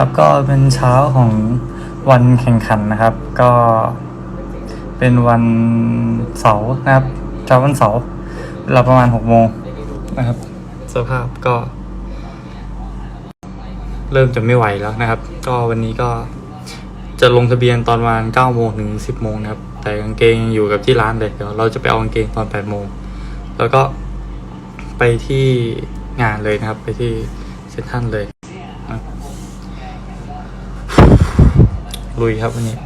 ครับก็เป็นเช้าของวันแข่งขันนะครับ ก็เป็นวันเสาร์นะครับเช้าวันเสาร์เวลาประมาณหกโมงนะครับ สภาพก็ เริ่มจะไม่ไหวแล้วนะครับ ก็วันนี้ก็จะลงทะเบียนตอนประมาณเก้าโมงถึงสิบโมงนะครับ แต่กางเกงอยู่กับที่ร้านเลยเดี๋ยวเราจะไปเอากางเกงตอนแปดโมงแล้วก็ไปที่งานเลยนะครับ ไปที่เซ็นทรัลเลย ลุยครับวันนี้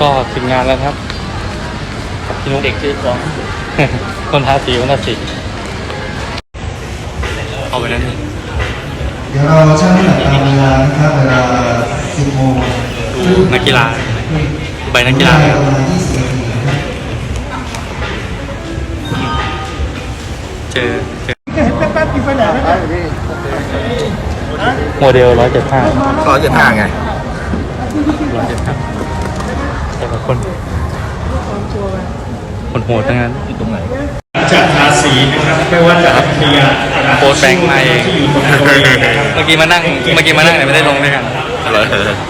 ก็ถึงงานแล้วครับกับพี่นุ๊กเด็กชื่อของคนทาสีคนทาสีเอาไปนั้นนี่เดี๋ยวเราชั่งน้ำหนักตามเวลานะครับเวลา10โมงดูนักกีฬาใบนักกีฬาได้ครับประมาณ20นาทีนะครับเจอเจอ โมเดลร้อยเจ็ดห้าร้อยเจ็ดห้าไงร้อยเจ็ดห้าแต่ละคนคนโหดทั้งนั้นอยู่ตรงไหนจากทาสีนะครับไม่ว่าจะเคลียร์โค้ดแบงค์มาเองเมื่อกี้มานั่งเมื่อกี้มานั่งแต่ไม่ได้ลงด้วยกัน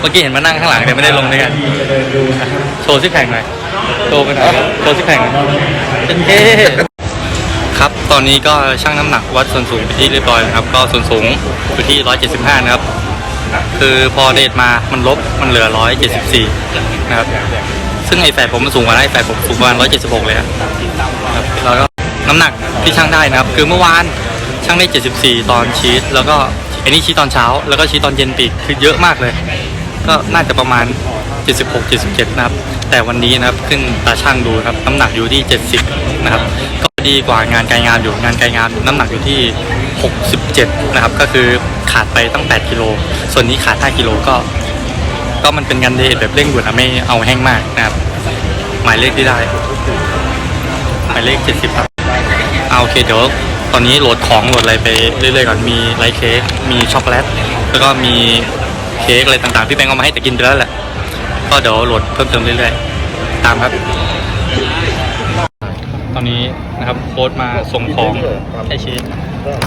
เมื่อกี้เห็นมานั่งข้างหลังแต่ไม่ได้ลงด้วยกันโชว์ซิกแพคหน่อยโชว์ไปหน่อยครับโชว์ซิกแพคหน่อยเป็นเท่ ครับ ตอนนี้ก็ชั่งน้ำหนักวัดส่วนสูงไปที่เรียบร้อยนะครับ ก็ส่วนสูงอยู่ที่ 175 นะครับ คือพอเดทมามันลบมันเหลือ 174 นะครับ ซึ่งไอ้แฝดผมมันสูงกว่าไอ้แฝดผมสูงประมาณ 176 เลยครับแล้วก็น้ำหนักที่ชั่งได้นะครับ คือเมื่อวานชั่งได้ 74 ตอนชีสแล้วก็อันนี้ชีสตอนเช้า แล้วก็ชีสตอนเย็นปีกคือเยอะมากเลย ก็น่าจะประมาณ 76 77 นะครับ แต่วันนี้นะครับ ขึ้นตาช่างดูครับ น้ำหนักอยู่ที่ 70 นะครับ ดีกว่างานไกลงานอยู่งานไกลงานน้ำหนักอยู่ที่ 67 นะครับ ก็คือขาดไปตั้ง 8 กิโล ส่วนนี้ขาด 5 กิโลก็ ก็มันเป็นงานเดทแบบเร่งด่วนนะไม่เอาแห้งมากนะครับ หมายเลขที่ได้ หมายเลข 70 ครับเอาโอเคเดี๋ยวตอนนี้โหลดของโหลดอะไรไปเรื่อยๆก่อนมีไลท์เค้กมีช็อกโกแลตแล้วก็มีเค้กอะไรต่างๆพี่แบงค์เอามาให้แต่กินไปแล้วแหละก็เดี๋ยวโหลดเพิ่มเติมเรื่อยๆ ตามครับ ตอนนี้นะครับโค้ดมาส่งของให้ชีส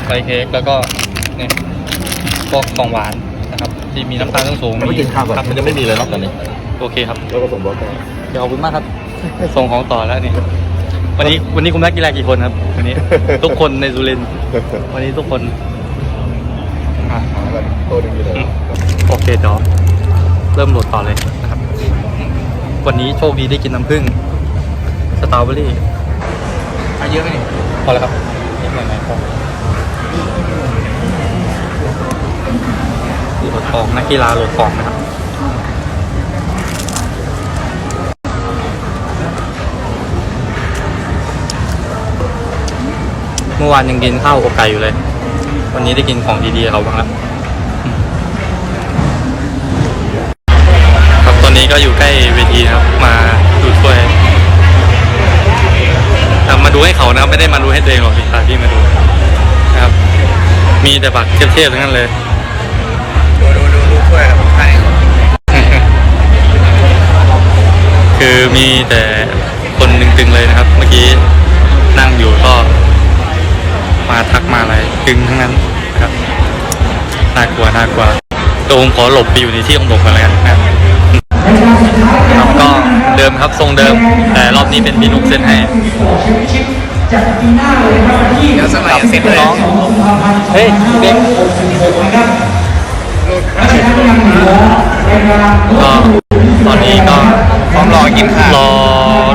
ไลท์เค้กแล้วก็เนี่ยพวกของหวานนะครับที่มีน้ำตาลสูงๆไม่กินข้าวก่อนครับมันจะไม่มีเลยเนาะตอนนี้โอเคครับแล้วก็ส่งบล็อกไปเดี๋ยวขอบคุณมากครับ ส่งของต่อแล้วนี่วันนี้วันนี้คุณนักกีฬากี่คนครับวันนี้ทุกคนในสุรินทร์วันนี้ทุกคนอะหากันโตดึงอยู่เลยอืมโอเคเดี๋ยวเริ่มโหลดต่อเลยนะครับ วันนี้โชคดีได้กินน้ำผึ้งสตรอเบอรี่ อาเยอะไหมนี่พอแล้วครับนิดหน่อยไหนพอโหลดของนักกีฬาโหลดของนะครับเมื่อวานยังกินข้าวอกไก่อยู่เลย วันนี้ได้กินของดีๆเขาบ้างแล้วครับตอนนี้ก็อยู่ใกล้เวทีครับ มาดูถ้วย มาดูให้เขานะครับไม่ได้มาดูให้ตัวเองหรอกพี่ตาที่มาดูนะครับ มีแต่บักเทียบๆทั้งนั้นเลยดูดูดูดูช่วยกับใครคือมีแต่คนตึงๆเลยนะครับ เมื่อกี้นั่งอยู่ก็มาทักมาอะไรตึงทั้งนั้นนะครับน่ากลัวน่ากลัวตัวผมขอหลบไปอยู่ในที่ของผมกันแล้วกันนะครับก็ เดิมครับทรงเดิม แต่รอบนี้เป็นพี่นุกเส้นให้เดี๋ยวสักหน่อยจะเสร็จเลยน้องเฮ้ยเด็กก็ตอนนี้ก็พร้อมรอกินข้าวรอ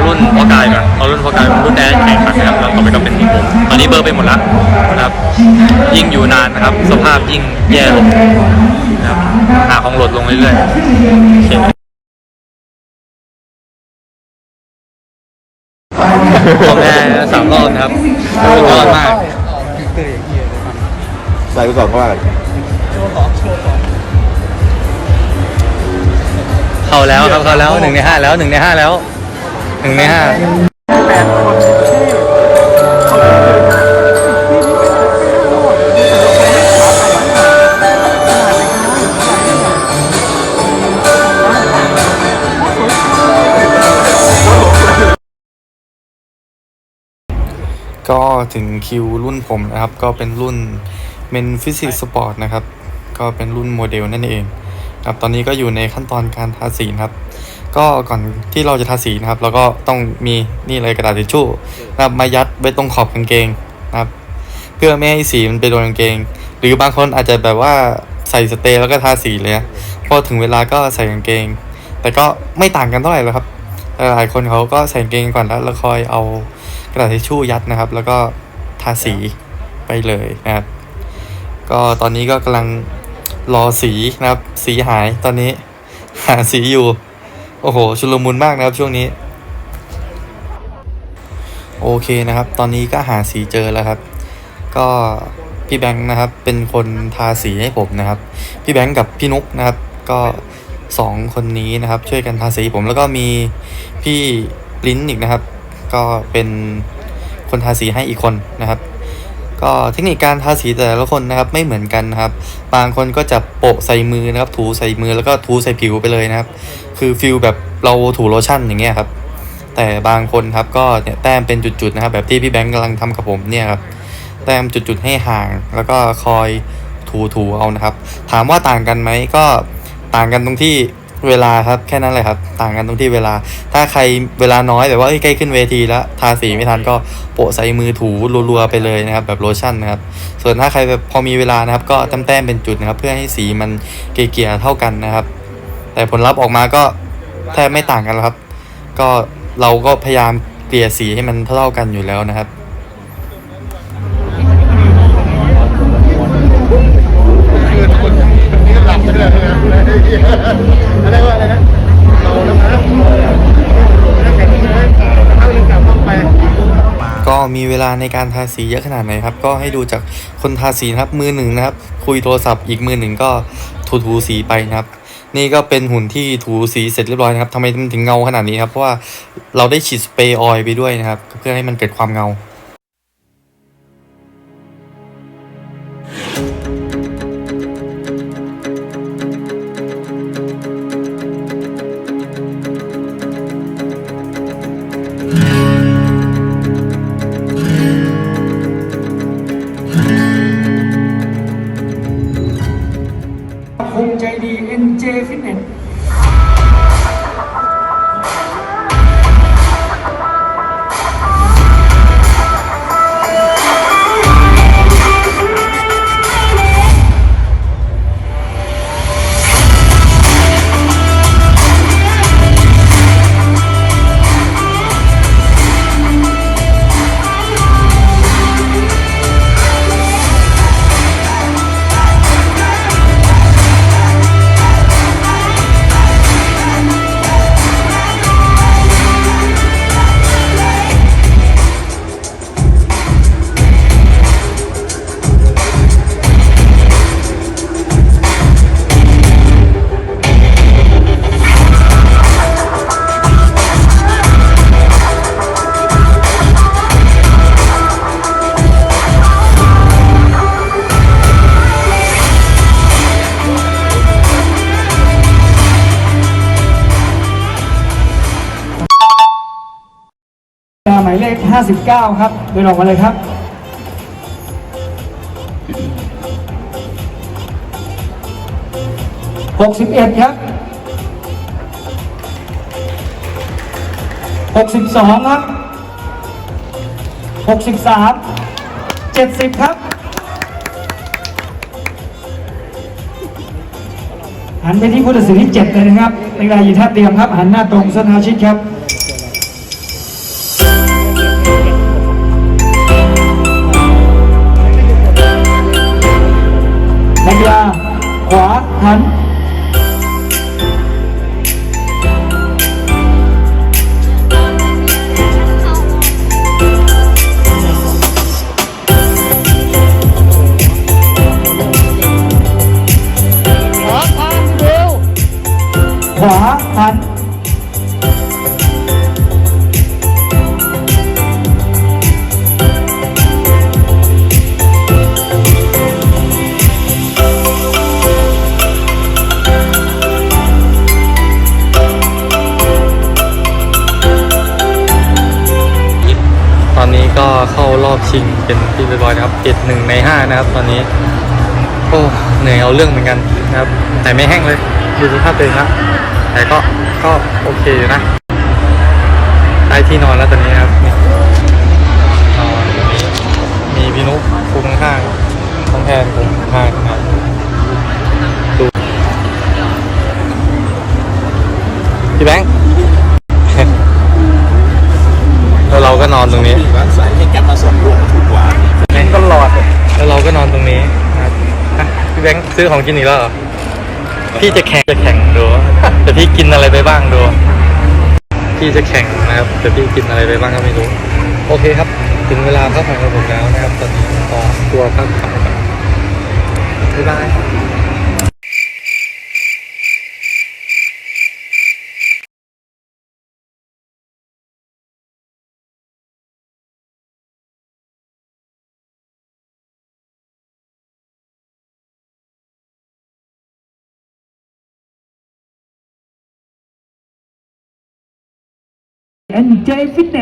รุ่นพ่อกายก่อนรอรุ่นพ่อกายรุ่นแดนแข่งขันนะครับแล้วต่อไปก็เป็นทีมผมตอนนี้เบอร์ไปหมดแล้วนะครับ ยิ่งอยู่นานนะครับ สภาพยิ่งแย่ลงนะครับหาของโหลดลงเรื่อยๆ โอเคของแอร์สามรอบนะครับสุดยอดมาก ใส่ไปก่อนก็ว่ากันเข้าแล้วครับเข้าแล้วหนึ่งในห้าแล้วหนึ่งในห้าแล้วหนึ่งในห้า ก็ถึงคิวรุ่นผมนะครับ ก็เป็นรุ่นเป็นฟิสิกส์สปอร์ตนะครับ ก็เป็นรุ่นโมเดลนั่นเองครับตอนนี้ก็อยู่ในขั้นตอนการทาสีนะครับ ก็ก่อนที่เราจะทาสีนะครับ เราก็ต้องมีนี่เลยกระดาษทิชชู่นะครับมายัดไว้ตรงขอบกางเกงนะครับ เพื่อไม่ให้สีมันไปโดนกางเกง หรือบางคนอาจจะแบบว่าใส่สเตย์แล้วก็ทาสีเลยนะพอถึงเวลาก็ใส่กางเกง แต่ก็ไม่ต่างกันเท่าไหร่หรอกครับหลายคนเขาก็ใส่กางเกงก่อนแล้วแล้วคอยเอา กระดาษทิชชู่ยัดนะครับ แล้วก็ทาสีไปเลยนะครับ ก็ตอนนี้ก็กำลังรอสีนะครับ สีหายตอนนี้ หาสีอยู่ โอ้โห ชุลมุนมากนะครับช่วงนี้ โอเคนะครับ ตอนนี้ก็หาสีเจอแล้วครับ ก็พี่แบงค์นะครับ เป็นคนทาสีให้ผมนะครับ พี่แบงค์กับพี่นุกนะครับ ก็สองคนนี้นะครับ ช่วยกันทาสีผมแล้วก็มีพี่ลิ้นอีกนะครับ ก็เป็นคนทาสีให้อีกคนนะครับ ก็เทคนิคการทาสีแต่ละคนนะครับไม่เหมือนกันนะครับ บางคนก็จะโปะใส่มือนะครับ ถูใส่มือแล้วก็ถูใส่ผิวไปเลยนะครับ คือฟิลแบบเราถูโลชั่นอย่างเงี้ยครับ แต่บางคนครับก็เนี่ยแต้มเป็นจุดๆนะครับ แบบที่พี่แบงค์กำลังทำกับผมเนี่ยครับแต้มจุดๆให้ห่าง แล้วก็คอยถูๆเอานะครับ ถามว่าต่างกันไหมก็ต่างกันตรงที่ เวลาครับแค่นั้นเลยครับ ต่างกันตรงที่เวลา ถ้าใครเวลาน้อยแบบว่าใกล้ขึ้นเวทีแล้วทาสีไม่ทันก็โปะใส่มือถูรัวๆไปเลยนะครับแบบโลชั่นนะครับ ส่วนถ้าใครแบบพอมีเวลานะครับ ก็แต้มๆเป็นจุดนะครับ เพื่อให้สีมันเกลี่ยเท่ากันนะครับ แต่ผลลัพธ์ออกมาก็แทบไม่ต่างกันหรอกครับ ก็เราก็พยายามเกลี่ยสีให้มันเท่ากันอยู่แล้วนะครับคือคนนี้หลับไปเลย ก็มีเวลาในการทาสีเยอะขนาดไหนครับ ก็ให้ดูจากคนทาสีนะครับมือหนึ่งนะครับ คุยโทรศัพท์อีกมือหนึ่งก็ถูถูสีไปนะครับ นี่ก็เป็นหุ่นที่ถูสีเสร็จเรียบร้อยนะครับทำไมมันถึงเงาขนาดนี้ครับเพราะว่าเราได้ฉีดสเปรย์ออยล์ไปด้วยนะครับ เพื่อให้มันเกิดความเงา 59 ครับ เดินออกมาเลยครับ 61 ครับ 62 ครับ 63 70 ครับหันไปที่ผู้ตัดสินที่ 7 เลยนะครับในเวลาอยู่ท่าเตรียมครับ หันหน้าตรงส้นทาชิดครับ ว เป็นที่เป็นบ่อยนะครับติดหนึ่งในห้านะครับ ตอนนี้ โอ้เหนื่อยเอาเรื่องเหมือนกันนะครับ แต่ไม่แห้งเลยดูสภาพตัวเองนะแต่ก็ก็โอเคอยู่นะได้ที่นอนแล้วตอนนี้นะครับนี่นอนมีพี่นุ๊กคุมข้างต้องแทนคุมข้างนะครับดูพี่แบงค์แล้วเราก็นอนตรงนี้ ซื้อของกินอีกแล้วเหรอพี่จะแข่งจะแข่งดูแต่พี่กินอะไรไปบ้างดู พี่จะแข่งนะครับแต่พี่กินอะไรไปบ้างก็ไม่รู้ โอเคครับ ถึงเวลาพักผ่อนของผมแล้วนะครับ ตอนนี้ขอตัวพักผ่อนก่อนบ๊ายบาย and David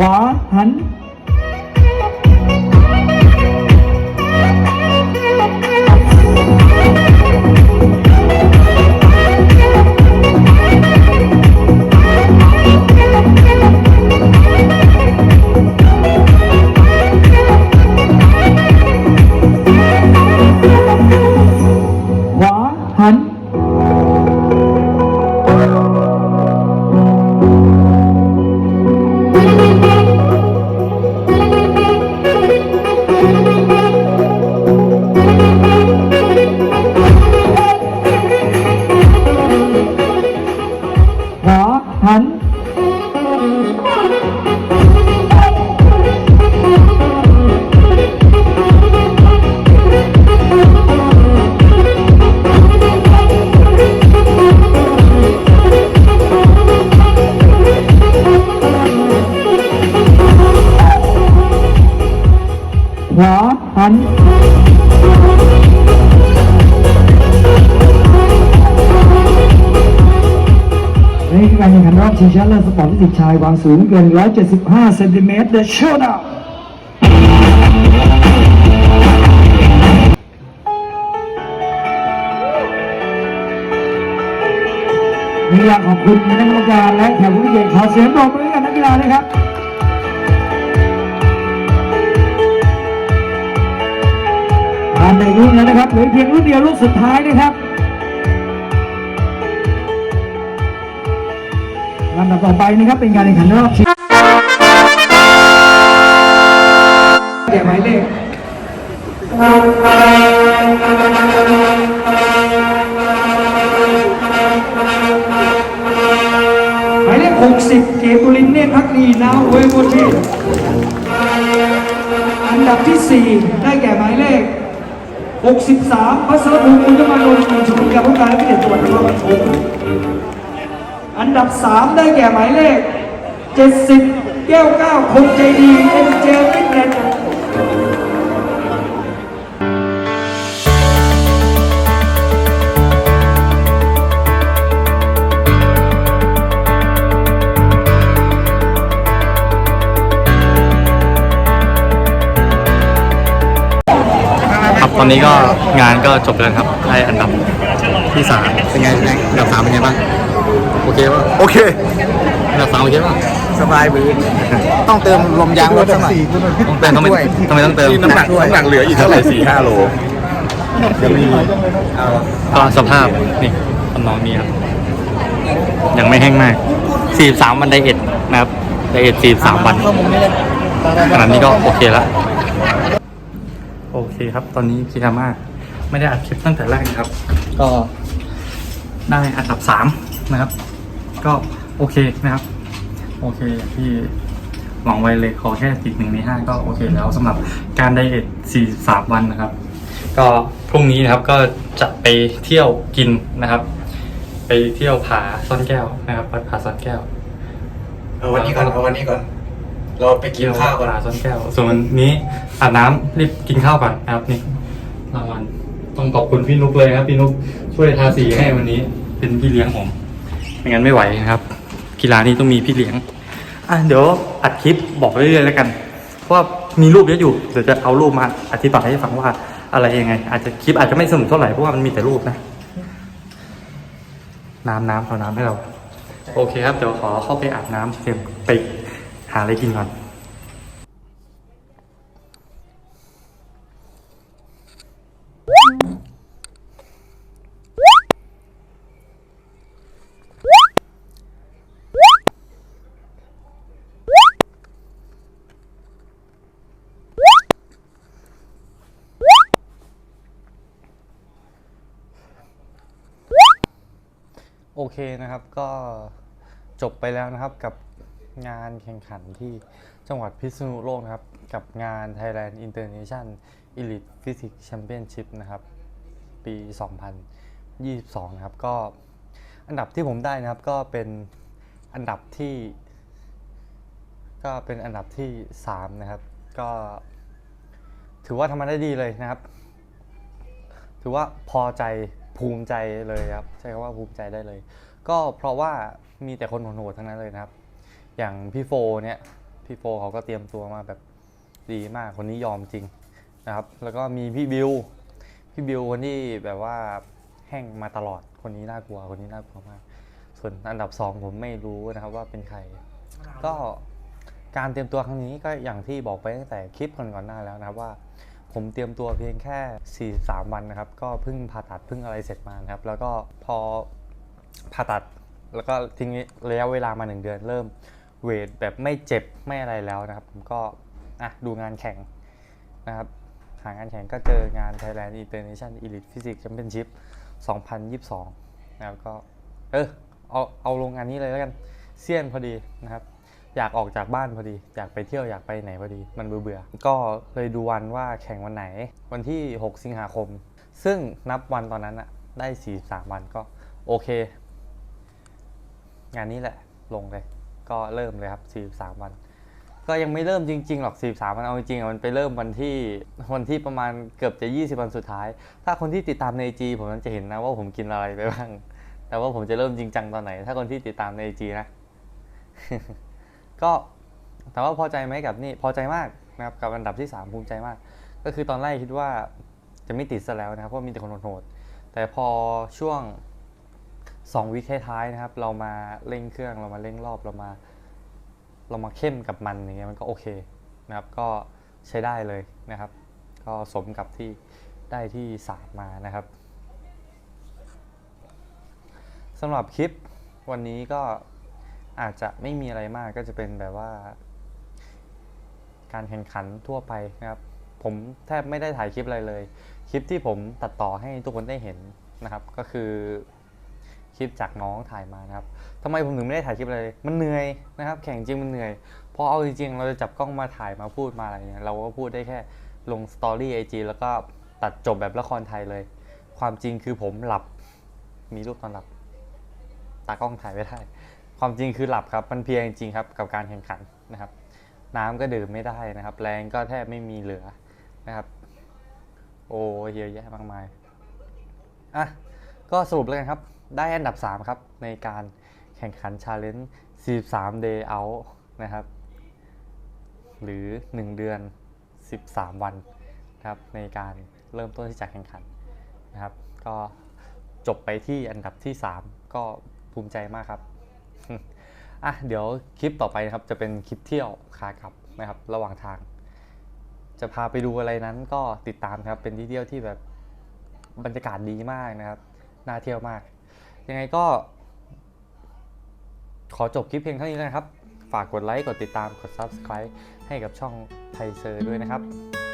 ลา สิทธิชายวางสูงเกิน 175 เซนติเมตร The Showdown นี่อยากขอบคุณคณะกรรมการและแขกผู้เกียรติขอเสียงปรบมือกับนักกีฬานะครับผ่านในรุ่นแล้วนะครับเหลือเพียงรุ่นเดียวรุ่นสุดท้ายนะครับ ลำดับต่อไปนะครับเป็นการแข่งขันรอบชิงเดี๋ยวหมายเลขหมายเลข60 เกตุลินเนตรพักดีนาเวโมเชอันดับที่ 4 ได้แก่หมายเลข 63 พัสรภูมิคุณธรรมนนท์ชมรมการป้องกันและพิเศษจังหวัดนครปฐม อันดับ 3 ได้แก่หมายเลข 70 แก้วเก้าคนใจดีเอ็นเจฟิตเนสตอนนี้ก็งานก็จบแล้วครับให้อันดับที่สามเป็นไงอันดับสามเป็นไงบ้าง โอเคป่ะโอเคอันดับสามโอเคป่ะสบายบืนต้องเติมลมยางรถสักหน่อยต้องเติมทำไมทำไมต้องเติมน้ำหนักน้ำหนักเหลืออีกเท่าไหร่สี่ห้าโลจะมีก็สภาพนี่ทำนองนี้ครับยังไม่แห้งมาก43วันไดเอทนะครับไดเอท43วันขนาดนี้ก็โอเคแล้วโอเคครับ ตอนนี้พี่กามาไม่ได้อัดคลิปตั้งแต่แรกนะครับ ก็ได้อันดับสามนะครับ ก็โอเคนะครับ โอเคอย่างที่หวังไว้เลยขอแค่ติดหนึ่งในห้าก็โอเคแล้วสำหรับการไดเอท43วันนะครับ ก็พรุ่งนี้นะครับก็จะไปเที่ยวกินนะครับ ไปเที่ยวผาซ่อนแก้วนะครับวัดผาซ่อนแก้วเอาวันนี้ก่อนเอาวันนี้ก่อน เราไปกินข้าวก่อนปลาส้นแก้ว ส่วนวันนี้อาบน้ำรีบกินข้าวก่อนนะครับนี่รางวัลต้องขอบคุณพี่นุกเลยครับ พี่นุกช่วยทาสีให้วันนี้ เป็นพี่เลี้ยงผม ไม่งั้นไม่ไหวนะครับ กีฬานี้ต้องมีพี่เลี้ยงอะเดี๋ยวอัดคลิปบอกไปเรื่อยๆแล้วกัน เพราะว่ามีรูปเยอะอยู่เดี๋ยวจะเอารูปมาอธิบายให้ฟังว่าอะไรยังไง อาจจะคลิปอาจจะไม่สนุกเท่าไหร่เพราะว่ามันมีแต่รูปนะ น้ำน้ำเอาน้ำให้เรา โอเคครับเดี๋ยวขอเข้าไปอาบน้ำเตรียมไปหาอะไรกินก่อน เคนะครับก็จบไปแล้วนะครับกับงานแข่งขันที่จังหวัดพิษณุโลกนะครับ กับงาน Thailand International Elite Physics Championship นะครับ ปี 2022 นะครับ ก็อันดับที่ผมได้นะครับก็เป็นอันดับที่ ก็เป็นอันดับที่ 3 นะครับ ก็ถือว่าทำมาได้ดีเลยนะครับ ถือว่าพอใจ ภูมิใจเลยครับ ใช้คำว่าภูมิใจได้เลย ก็เพราะว่ามีแต่คนโหดๆทั้งนั้นเลยนะครับ อย่างพี่โฟเนี่ยพี่โฟเขาก็เตรียมตัวมาแบบดีมากคนนี้ยอมจริงนะครับ แล้วก็มีพี่บิวพี่บิวคนที่แบบว่าแห้งมาตลอดคนนี้น่ากลัวคนนี้น่ากลัวมาก ส่วนอันดับสองผมไม่รู้นะครับว่าเป็นใคร ก็การเตรียมตัวครั้งนี้ก็อย่างที่บอกไปตั้งแต่คลิปก่อนๆหน้าแล้วนะครับว่า ผมเตรียมตัวเพียงแค่ 43 วันนะครับ ก็เพิ่งผ่าตัดเพิ่งอะไรเสร็จมานะครับ แล้วก็พอผ่าตัดแล้วก็ทิ้งระยะเวลามา 1 เดือน เริ่มเวทแบบไม่เจ็บไม่อะไรแล้วนะครับ ผมก็อะดูงานแข่งนะครับ หางานแข่งก็เจองาน Thailand International Elite Physics Championship 2022 นะครับก็ เออเอาเอาลงงานนี้เลยแล้วกันเซียนพอดีนะครับ อยากออกจากบ้านพอดี อยากไปเที่ยวอยากไปไหนพอดี มันเบื่อเบื่อๆก็เลยดูวันว่าแข่งวันไหน วันที่ 6 สิงหาคม ซึ่งนับวันตอนนั้นอะได้ 43 วันก็โอเค งานนี้แหละลงเลย ก็เริ่มเลยครับ 43 วัน ก็ยังไม่เริ่มจริงๆหรอก 43 วันเอาจริงๆอะมันไปเริ่มวันที่วันที่ประมาณเกือบจะ 20 วันสุดท้าย ถ้าคนที่ติดตามใน IG ผมจะเห็นนะว่าผมกินอะไรไปบ้าง แต่ว่าผมจะเริ่มจริงจังตอนไหน ถ้าคนที่ติดตามใน IG นะ ก็ถามว่าพอใจไหมกับนี่พอใจมากนะครับกับอันดับที่ 3 ภูมิใจมาก ก็คือตอนแรกคิดว่าจะไม่ติดซะแล้วนะครับเพราะมีแต่คนโหดแต่พอช่วง 2 วิคท้ายๆนะครับ เรามาเร่งเครื่องเรามาเร่งรอบเรามา เรามาเข้มกับมันอย่างเงี้ยมันก็โอเคนะครับ ก็ใช้ได้เลยนะครับ ก็สมกับที่ได้ที่ 3 มานะครับสำหรับคลิปวันนี้ก็ อาจจะไม่มีอะไรมากก็จะเป็นแบบว่า การแข่งขันทั่วไปนะครับ ผมแทบไม่ได้ถ่ายคลิปอะไรเลย คลิปที่ผมตัดต่อให้ทุกคนได้เห็นนะครับ ก็คือคลิปจากน้องถ่ายมานะครับทำไมผมถึงไม่ได้ถ่ายคลิปอะไรเลยมันเหนื่อยนะครับ แข่งจริงมันเหนื่อยเพอเอาจริงๆเราจะจับกล้องมาถ่ายมาพูดมาอะไรเนี่ยเราก็พูดได้แค่ลงสตอรี่ไอจีแล้วก็ตัดจบแบบละครไทยเลย ความจริงคือผมหลับ มีรูปตอนหลับ ตากล้องถ่ายไม่ได้ ความจริงคือหลับครับมันเพียงจริงครับกับการแข่งขันนะครับ น้ำก็ดื่มไม่ได้นะครับ แรงก็แทบไม่มีเหลือนะครับ โอ้เยอะแยะมากมายอะก็สรุปแล้วกันครับ ได้อันดับ 3 ครับ ในการแข่งขันชาเลนจ์43 day out นะครับ หรือ 1 เดือน 13 วันนะครับในการเริ่มต้นที่จะแข่งขันนะครับ ก็จบไปที่อันดับที่ 3 ก็ภูมิใจมากครับ อะเดี๋ยวคลิปต่อไปนะครับจะเป็นคลิปเที่ยวขากลับนะครับระหว่างทาง จะพาไปดูอะไรนั้นก็ติดตามครับเป็นที่เที่ยวที่แบบบรรยากาศดีมากนะครับน่าเที่ยวมาก ยังไงก็ ขอจบคลิปเพียงเท่านี้นะครับ ฝากกดไลค์กดติดตามกด Subscribe ให้กับช่องไทเซอร์ด้วยนะครับ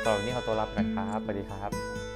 สำหรับวันนี้ขอตัวลาไปก่อนครับสวัสดีครับ